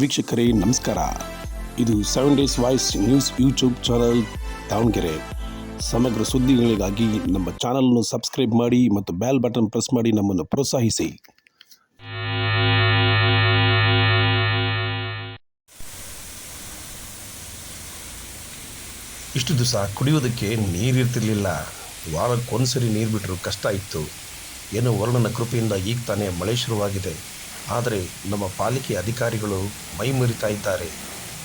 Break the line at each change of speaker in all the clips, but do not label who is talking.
ವೀಕ್ಷಕರೇ, ನಮಸ್ಕಾರ. ಇದು seven days voice news YouTube channel Davanagere. ಸಮಗ್ರ ಸುದ್ದಿಗಳಿಗಾಗಿ ನಮ್ಮ ಚಾನಲನ್ನು ಸಬ್ಸ್ಕ್ರೈಬ್ ಮಾಡಿ ಮತ್ತು ಬ್ಯಾಲ್ ಬಟನ್ ಪ್ರೆಸ್ ಮಾಡಿ ನಮ್ಮನ್ನು ಪ್ರೋತ್ಸಾಹಿಸಿ. ಇಷ್ಟು ದಿವಸ ಕುಡಿಯೋದಕ್ಕೆ ನೀರಿರ್ತಿರ್ಲಿಲ್ಲ. ವಾರಕ್ಕೊಂದ್ಸರಿ ನೀರು ಬಿಟ್ಟರು ಕಷ್ಟ ಇತ್ತು. ಏನೋ ವರ್ಣನ ಕೃಪೆಯಿಂದ ಈಗ ತಾನೇ ಮಳೆ ಶುರುವಾಗಿದೆ. ಆದರೆ ನಮ್ಮ ಪಾಲಿಕೆ ಅಧಿಕಾರಿಗಳು ಮೈ ಮುರಿತಾ ಇದ್ದಾರೆ.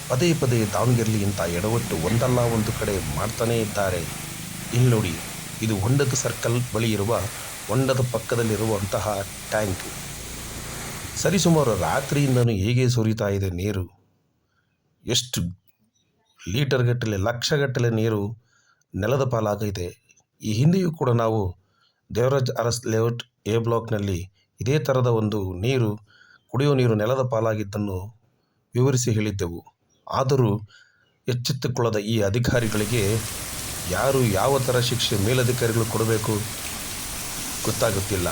ಪದೇ ಪದೇ ದಾವಣಗೆರೆಲಿ ಇಂಥ ಎಡವಟ್ಟು ಒಂದಲ್ಲ ಒಂದು ಕಡೆ ಮಾಡ್ತಾನೇ ಇದ್ದಾರೆ. ಇಲ್ಲಿ ನೋಡಿ, ಇದು ಹೊಂಡದ ಸರ್ಕಲ್ ಬಳಿ ಇರುವ ಹೊಂಡದ ಪಕ್ಕದಲ್ಲಿರುವಂತಹ ಟ್ಯಾಂಕ್. ಸರಿಸುಮಾರು ರಾತ್ರಿಯಿಂದನೂ ಹೇಗೆ ಸುರಿತಾ ಇದೆ ನೀರು? ಎಷ್ಟು ಲೀಟರ್ಗಟ್ಟಲೆ ಲಕ್ಷಗಟ್ಟಲೆ ನೀರು ನೆಲದ ಪಾಲಾಗಿದೆ ಈ ಹಿಂದೆಯೂ ಕೂಡ ನಾವು ದೇವರಾಜ್ ಅರಸ್ ಲೇಔಟ್ ಎ ಬ್ಲಾಕ್ನಲ್ಲಿ ಇದೇ ಥರದ ಒಂದು ನೀರು ಕುಡಿಯುವ ನೀರು ನೆಲದ ಪಾಲಾಗಿದ್ದನ್ನು ವಿವರಿಸಿ ಹೇಳಿದ್ದೆವು. ಆದರೂ ಎಚ್ಚೆತ್ತುಕೊಳ್ಳದ ಈ ಅಧಿಕಾರಿಗಳಿಗೆ ಯಾರು ಯಾವ ಥರ ಶಿಕ್ಷೆ ಮೇಲಧಿಕಾರಿಗಳು ಕೊಡಬೇಕು ಗೊತ್ತಾಗುತ್ತಿಲ್ಲ.